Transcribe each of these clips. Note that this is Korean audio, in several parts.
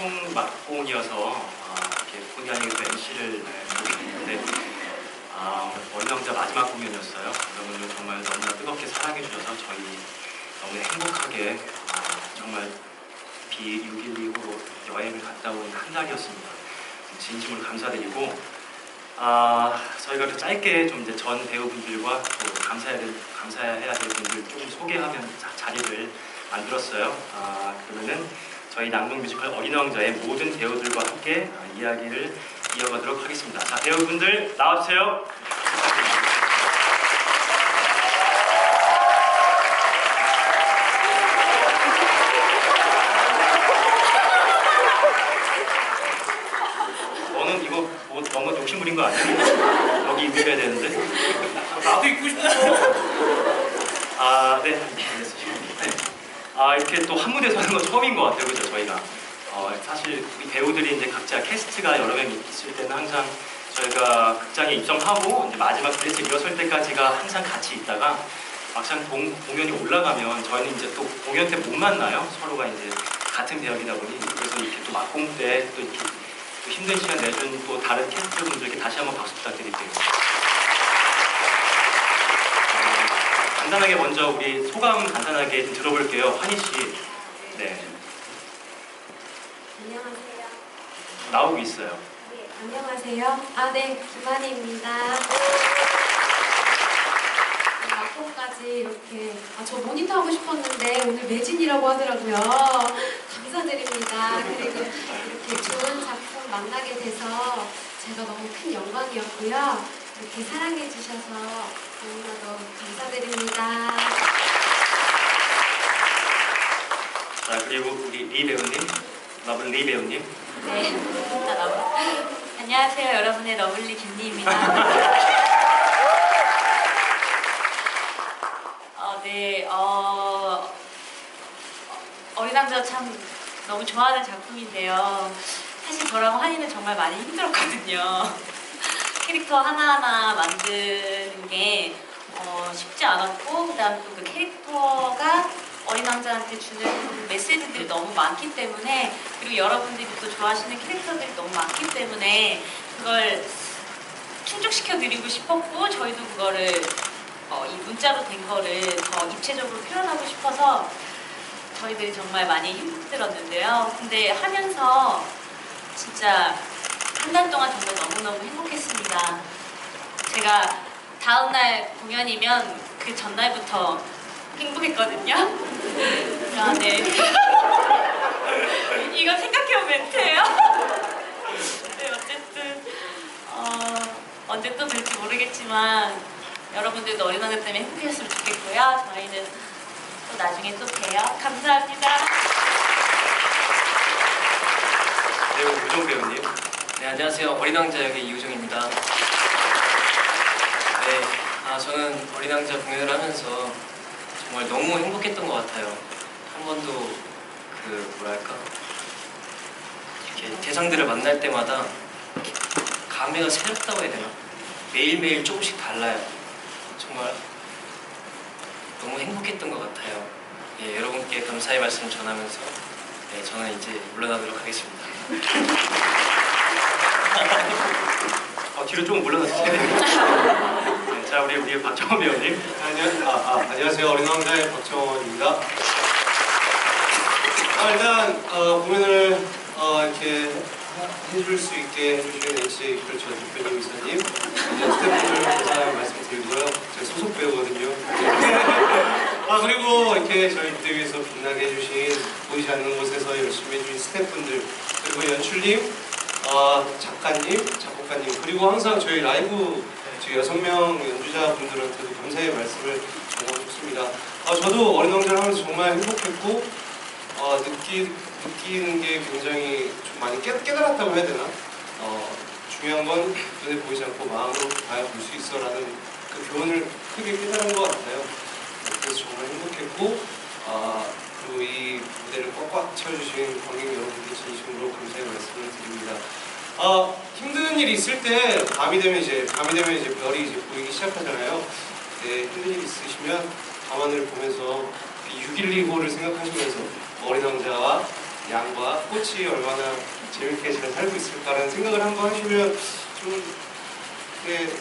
총막공이어서 아, 이렇게 본의 아니게 또 MC를 하게 됐는데 아, 원정자 마지막 공연이었어요. 여러분들 정말 너무나 뜨겁게 사랑해 주셔서 저희 너무 행복하게 아, 정말 B612호 여행을 갔다 온한 달이었습니다. 진심으로 감사드리고 아, 저희가 또 짧게 좀 이제 전 배우분들과 또 감사해야 될, 감사해야 될 분들 조금 소개하면 자, 자리를 만들었어요. 아, 그러면은 저희 낭동 뮤지컬 어린 왕자의 모든 배우들과 함께 아, 이야기를 이어가도록 하겠습니다. 자, 배우분들 나와주세요. 너는 이거 뭐 너무 욕심 부린 거 아니야? 여기 입혀야 되는데. 나도 입고 싶어. 아, 네. 알겠습니다. 네. 아, 이렇게 또 한 무대 서는 건 처음인 것 같아요, 그죠, 저희가. 어, 사실 우리 배우들이 이제 각자 캐스트가 여러 명 있을 때는 항상 저희가 극장에 입성하고 이제 마지막 브레이크 일어설 때까지가 항상 같이 있다가 막상 공, 공연이 올라가면 저희는 이제 또 공연 때 못 만나요. 서로가 이제 같은 배역이다 보니 그래서 이렇게 또 막공 때 또 이렇게 또 힘든 시간 내준 또 다른 캐스트 분들께 다시 한번 박수 부탁드릴게요. 어, 간단하게 먼저 우리 소감 간단하게 좀 들어볼게요. 환희 씨. 네. 안녕하세요. 나오고 있어요. 네, 안녕하세요. 아, 네, 김한희입니다. 막공까지 이렇게 아, 저 모니터 하고 싶었는데 오늘 매진이라고 하더라고요. 감사드립니다. 그리고 이렇게 좋은 작품 만나게 돼서 제가 너무 큰 영광이었고요. 이렇게 사랑해 주셔서 너무나도 감사드립니다. 자, 그리고 우리 리 배우님. 러블 리 배우님. 네, 아, 러블. 안녕하세요, 여러분의 러블리 김리입니다. 어, 네, 어, 어린 남자 참 너무 좋아하는 작품인데요. 사실 저랑 환희는 정말 많이 힘들었거든요. 캐릭터 하나하나 만드는 게 어, 쉽지 않았고, 그 다음 또 그 캐릭터가 어린 왕자한테 주는 메시지들이 너무 많기 때문에 그리고 여러분들이 또 좋아하시는 캐릭터들이 너무 많기 때문에 그걸 충족시켜 드리고 싶었고 저희도 그거를 어, 이 문자로 된 거를 더 입체적으로 표현하고 싶어서 저희들이 정말 많이 힘들었는데요. 근데 하면서 진짜 한 달 동안 정말 너무너무 행복했습니다. 제가 다음날 공연이면 그 전날부터 행복했거든요. 아, 네. 이거 생각해본 멘트예요? 네, 어쨌든 어, 언제 또 뵐지 모르겠지만 여러분들도 어린 왕자 때문에 행복했으면 좋겠고요. 저희는 또 나중에 또 봬요. 감사합니다. 배우 우정 배우님. 네, 안녕하세요. 어린 왕자 역의 이우정입니다. 네, 아, 저는 어린 왕자 공연을 하면서 정말 너무 행복했던 것 같아요. 한 번도 그 뭐랄까 이렇게 대상들을 만날 때마다 감회가 새롭다고 해야 되나? 매일매일 조금씩 달라요. 정말 너무 행복했던 것 같아요. 예, 여러분께 감사의 말씀 전하면서 네, 저는 이제 물러나도록 하겠습니다. 어, 뒤로 조금 물러나주세요. 네, 자, 우리 우리 박정호 배우님. 안녕, 아, 아, 안녕하세요. 어린 왕자의 박정원입니다. 아, 일단 어, 공연을 어, 이렇게 하- 해줄 수 있게 해주신 NC 그렇죠 대표님 이사님, 이제 스태프분들 감사 말씀 드리고요. 제가 소속 배우거든요. 아 그리고 이렇게 저희 무대 위에서 빛나게 해주신 보이지 않는 곳에서 열심히 해주신 스태프분들 그리고 연출님, 어, 작가님, 작곡가님 그리고 항상 저희 라이브 저희 여섯 명 연주자분들한테도 감사의 말씀을 전하고 싶습니다. 아, 저도 어린 왕자를 하면서 정말 행복했고 어, 느끼, 느끼는 게 굉장히 좀 많이 깨, 깨달았다고 해야 되나? 어, 중요한 건 눈에 보이지 않고 마음으로 봐야 볼 수 있어라는 그 교훈을 크게 깨달은 것 같아요. 네, 그래서 정말 행복했고 아, 그리고 이 무대를 꽉꽉 채워주신 관객 여러분께 진심으로 감사의 말씀을 드립니다. 아, 힘든 일이 있을 때 밤이 되면 이제 밤이 되면 이제 별이 이제 보이기 시작하잖아요. 네, 힘든 일 있으시면 밤하늘을 보면서 612호를 생각하시면서 어린 왕자와 양과 꽃이 얼마나 재밌게 잘 살고 있을까라는 생각을 한번 하시면 좀 네,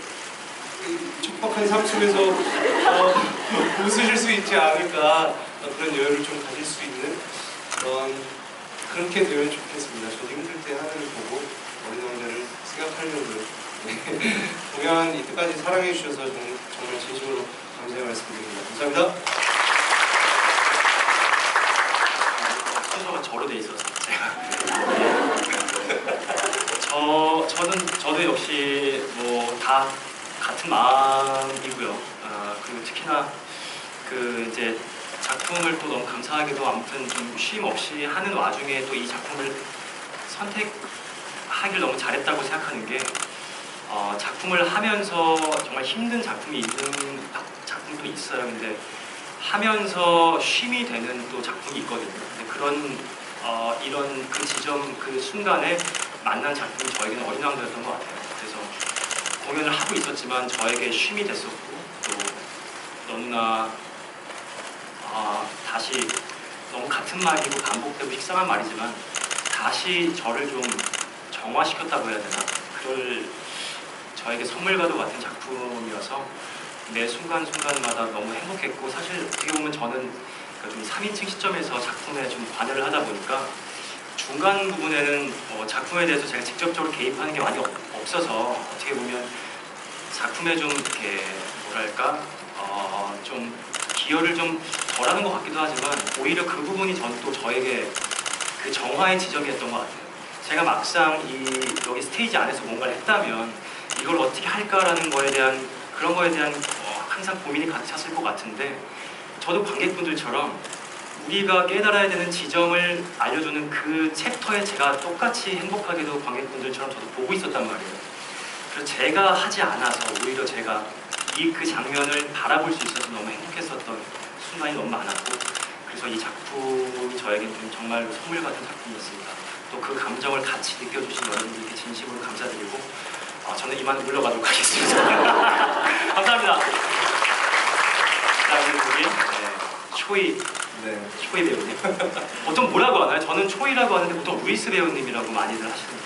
이 촉박한 삶 속에서 어, 웃으실 수 있지 않을까 어, 그런 여유를 좀 가질 수 있는 그런 그렇게 되면 좋겠습니다. 저도 힘들 때 하늘을 보고 어린 왕자를 생각하려고요. 네. 공연 이때까지 사랑해 주셔서 정, 정말 진심으로 감사의 말씀드립니다. 감사합니다. 순서가 저로 돼 있어서 제가 저 저는 저도 역시 뭐 다 같은 마음이고요. 아, 그리고 특히나 그 이제 작품을 또 너무 감사하게도 아무튼 좀 쉼 없이 하는 와중에 또 이 작품을 선택 하길 너무 잘했다고 생각하는 게 어, 작품을 하면서 정말 힘든 작품이 있는 작품도 있어요. 근데 하면서 쉼이 되는 또 작품이 있거든요. 그런 어, 이런 그 지점 그 순간에 만난 작품이 저에게는 어린 왕자였던 것 같아요. 그래서 공연을 하고 있었지만 저에게 쉼이 됐었고 또 너무나 아, 다시 너무 같은 말이고 반복되고 식상한 말이지만 다시 저를 좀 정화시켰다고 해야 되나 그럴 저에게 선물과도 같은 작품이어서 매 순간순간마다 너무 행복했고 사실 어떻게 보면 저는 그좀 3인칭 시점에서 작품에 좀 관여를 하다 보니까 중간 부분에는 어, 작품에 대해서 제가 직접적으로 개입하는 게 많이 없, 없어서 어떻게 보면 작품에 좀 이렇게 뭐랄까 어, 좀 기여를 좀 덜하는 것 같기도 하지만 오히려 그 부분이 전 또 저에게 그 정화의 지점이었던 것 같아요. 제가 막상 이 여기 스테이지 안에서 뭔가를 했다면 이걸 어떻게 할까라는 거에 대한 그런 거에 대한 어, 항상 고민이 가득 찼을 것 같은데 저도 관객분들처럼 우리가 깨달아야 되는 지점을 알려주는 그 챕터에 제가 똑같이 행복하게도 관객분들처럼 저도 보고 있었단 말이에요. 그래서 제가 하지 않아서 오히려 제가 이 그 장면을 바라볼 수 있어서 너무 행복했었던 순간이 너무 많았고 그래서 이 작품이 저에게는 좀 정말로 선물 같은 작품이었습니다. 또 그 감정을 같이 느껴주신 여러분들께 진심으로 감사드리고 어, 저는 이만 물러가도록 하겠습니다. 감사합니다. 자, 우리 우리 네, 초이 네. 초이 배우님. 보통 뭐라고 하나요? 저는 초이라고 하는데 보통 루이스 배우님이라고 많이들 하시는.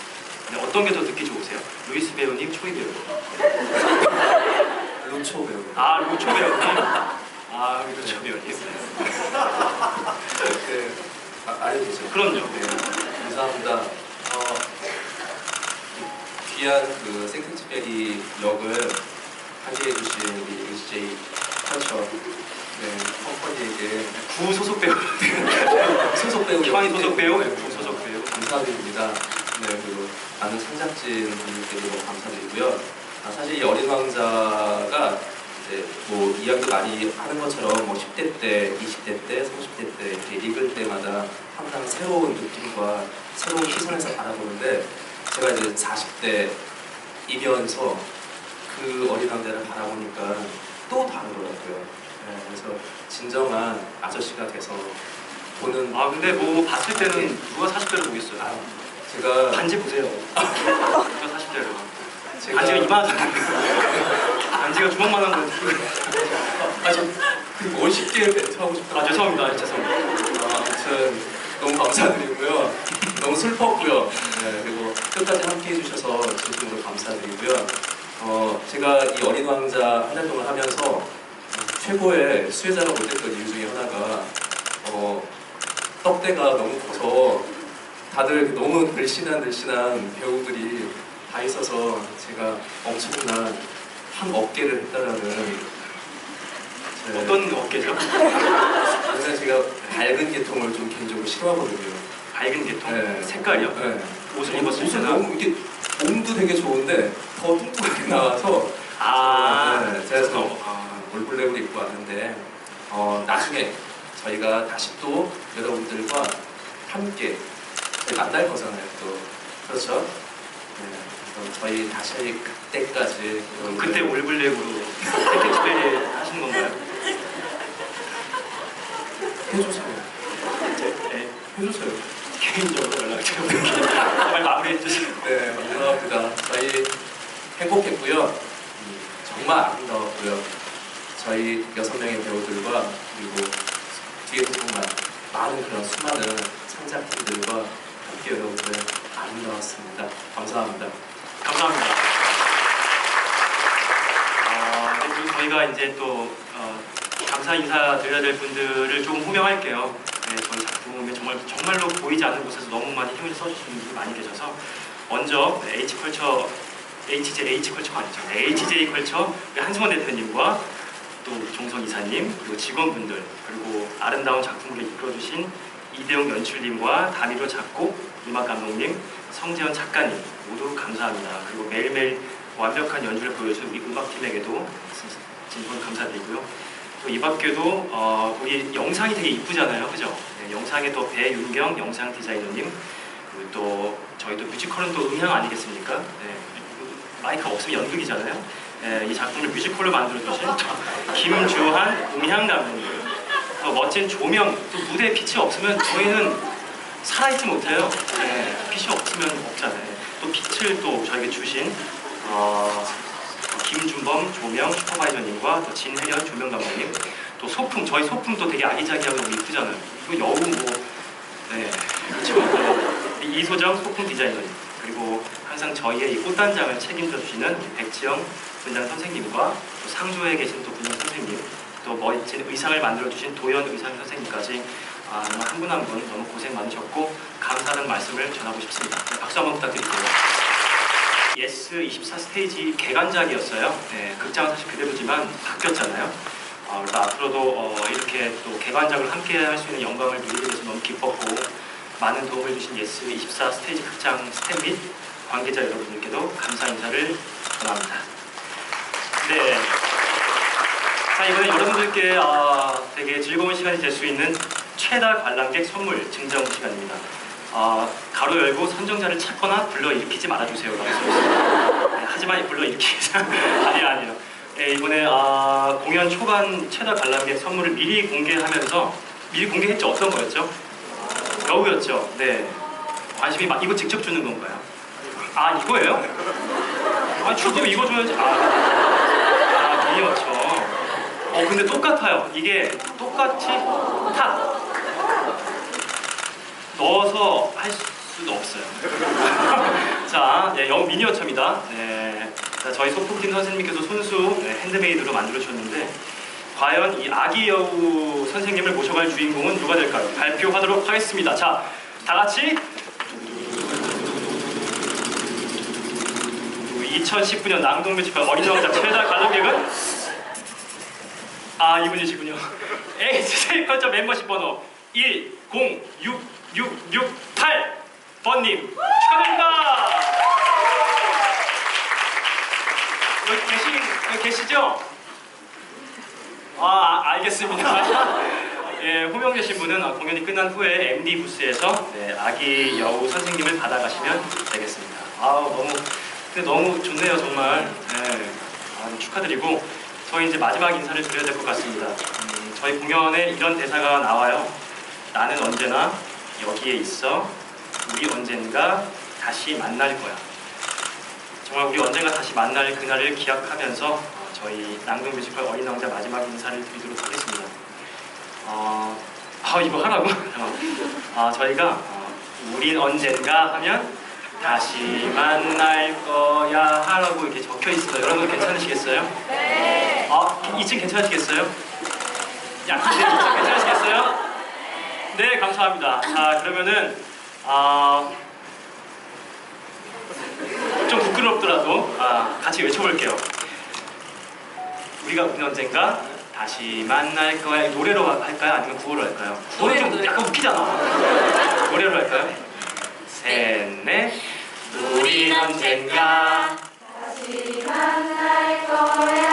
근데 어떤 게 더 듣기 좋으세요? 루이스 배우님, 초이 배우님. 로초 배우. 아, 루초 배우님. 아, 우리 루초 배우님. 네, 아, 알려주세요. 그럼요. 네, 감사합니다. 어, 귀한 그 생크치베리 역을 함께해 주신 우리 HJ 한철 네, 컴퍼니에게 구 소속 배우. 소속 배우 희망이 소속 배우, 네, 구 소속 배우. 감사드립니다. 네, 그리고 많은 창작진 분들께도 너무 감사드리고요. 아, 사실 이 어린 왕자가 이제 뭐 이야기도 많이 하는 것처럼 뭐 10대 때, 20대 때, 30대 때 이렇게 읽을 때마다 항상 새로운 느낌과 새로운 시선에서 바라보는데 제가 이제 40대 이면서 그 어린 왕자를 바라보니까 또 다르더라고요. 네, 그래서 진정한 아저씨가 돼서 보는 아, 근데 뭐 봤을 때는 누가 40대를 보겠어요? 아, 제가 반지 보세요. 누가 40대를. 제가 반지가 이만하잖아요. 반지가 주먹만 한 거. 아저 그리고 50개 멘트 하고 싶다. 아, 죄송합니다. 죄송합니다. 아, 아무튼 너무 감사드리고요. 너무 슬펐고요. 네, 그리고 끝까지 함께 해주셔서 진심으로 감사드리고요. 어, 제가 이 어린 왕자 한 달 동안 하면서 최고의 수혜자가 못했던 이유 중에 하나가 어, 떡대가 너무 커서 다들 너무 늘씬한 늘씬한 배우들이 다 있어서 제가 엄청난 한 어깨를 했다라는 제- 어떤 어깨죠? 그래서 제가 밝은 계통을 좀 개인적으로 싫어하거든요. 밝은 계통? 네. 색깔이요? 네. 옷을 입었을 옷은? 너무 이게 몸도 되게 좋은데 더 뚱뚱하게 나와서 아, 네, 그래서 어, 아. 올블랙을 입고 왔는데 어, 나중에 저희가 다시 또 여러분들과 함께 만날 거잖아요. 또 그렇죠? 네, 저희 다시 그때까지 그럼 여러분들- 그때 올블랙으로 패키지베리 하시는 건가요? 해주세요. 네. 해주세요. 개인적으로 연락 좀 빨리 마무리해 주시면. 네, 감사합니다. 저희 행복했고요. 음, 정말 아름다웠고요. 저희 여섯 명의 배우들과 그리고 뒤에 정말 많은 그런 수많은 창작팀들과 함께 여러분들 아름다웠습니다. 감사합니다. 감사합니다. 어, 네, 그리고 저희가 이제 또 어, 감사 인사 드려야 될 분들을 좀 호명할게요. 네, 저희 작품에 정말 정말로 보이지 않는 곳에서 너무 많이 힘을 써주시는 분들이 많이 계셔서 먼저 네, H 컬처 HJ 아니죠. 네, HJ 컬처 우리 한승원 대표님과 또 종성 이사님 그리고 직원분들 그리고 아름다운 작품을 이끌어주신 이대용 연출님과 다미로 작곡 음악 감독님 성재현 작가님 모두 감사합니다. 그리고 매일매일 완벽한 연주를 보여준 우리 음악팀에게도 진- 진심 감사드리고요. 또 이 밖에도 어, 우리 영상이 되게 이쁘잖아요, 그죠? 네, 영상에 또 배윤경 영상 디자이너님 그리고 또 저희 또 뮤지컬은 또 음향 아니겠습니까? 네, 마이크 없으면 연극이잖아요. 네, 이 작품을 뮤지컬로 만들어주신 김주한 음향 감독님 또 멋진 조명 또 무대에 빛이 없으면 저희는 살아있지 못해요. 네, 빛이 없으면 없잖아요. 또 빛을 또 저에게 주신 어, 김준범 조명 슈퍼바이저님과 또 진혜련 조명 감독님 또 소품 저희 소품도 되게 아기자기하고 너무 이쁘잖아요. 이거 여우 뭐 네, 그렇죠. 네. 이- 이소정 소품 디자이너님 그리고 항상 저희의 이 꽃단장을 책임져 주시는 백지영 분장 선생님과 또 상조에 계신 또 분장 선생님 또 멋진 의상을 만들어 주신 도연 의상 선생님까지 아, 정말 한 분 한 분 너무 고생 많으셨고 감사하다는 말씀을 전하고 싶습니다. 네, 박수 한번 부탁드릴게요. 예스 24 스테이지 개관작이었어요. 네, 극장은 사실 그대로지만 바뀌었잖아요. 어, 앞으로도 어, 이렇게 또 개관작을 함께 할 수 있는 영광을 누리게 돼서 너무 기뻤고 많은 도움을 주신 예스 24 스테이지 극장 스태프 및 관계자 여러분들께도 감사 인사를 전합니다. 네. 자 이번에 여러분들께 아, 되게 즐거운 시간이 될 수 있는 최다 관람객 선물 증정 시간입니다. 아, 가로 열고 선정자를 찾거나 불러일으키지 말아주세요 라고 써있습니다. 네, 하지만 불러일으키지 아니요 아니요. 네, 이번에 아, 공연 초반 최다 관람객 선물을 미리 공개하면서 미리 공개했죠 어떤 거였죠? 여우였죠. 네. 관심이 막 이거 직접 주는 건가요? 아 이거예요? 아 주도 이거 줘야지. 아, 아 미니어처. 어 근데 똑같아요. 이게 똑같이 탁 넣어서 할 수도 없어요. 자, 네, 영어 미니어처입니다. 네, 자, 저희 소품팀 선생님께서 손수 네, 핸드메이드로 만들어 주셨는데 과연 이 아기 여우 선생님을 모셔갈 주인공은 누가 될까요? 발표하도록 하겠습니다. 자, 다 같이 2019년 낭동 뮤지컬 어린 왕자 최다 관람객은 아 이분이시군요. 컨터 멤버십 번호 106668 번님 축하드립니다. 여기 계시 여기 계시죠? 아 아, 알겠습니다. 예, 호명되신 분은 아, 공연이 끝난 후에 MD 부스에서 네, 아기 여우 선생님을 받아가시면 되겠습니다. 아 너무 근데 너무 좋네요 정말. 네, 아, 축하드리고 저희 이제 마지막 인사를 드려야 될 것 같습니다. 음, 저희 공연에 이런 대사가 나와요. 나는 언제나 여기에 있어. 우리 언젠가 다시 만날 거야. 정말 우리 언젠가 다시 만날 그날을 기약하면서 어, 저희 낭동 뮤지컬 어린 왕자 마지막 인사를 드리도록 하겠습니다. 어, 아 이거 하라고? 아 저희가 어, 우린 언젠가 하면 다시 만날 거야 하라고 이렇게 적혀 있습니다. 여러분 괜찮으시겠어요? 네. 아 2층 괜찮으시겠어요? 약한데 2층 괜찮으시겠어요? 네 감사합니다. 자 그러면은 아. 좀 부끄럽더라도 아, 같이 외쳐볼게요. 우리가 우리 언젠가 다시 만날 거야. 노래로 할까요? 아니면 구호로 할까요? 구호는 좀 약간 웃기잖아. 노래로 할까요? 셋, 넷. 우리 언젠가 다시 만날 거야.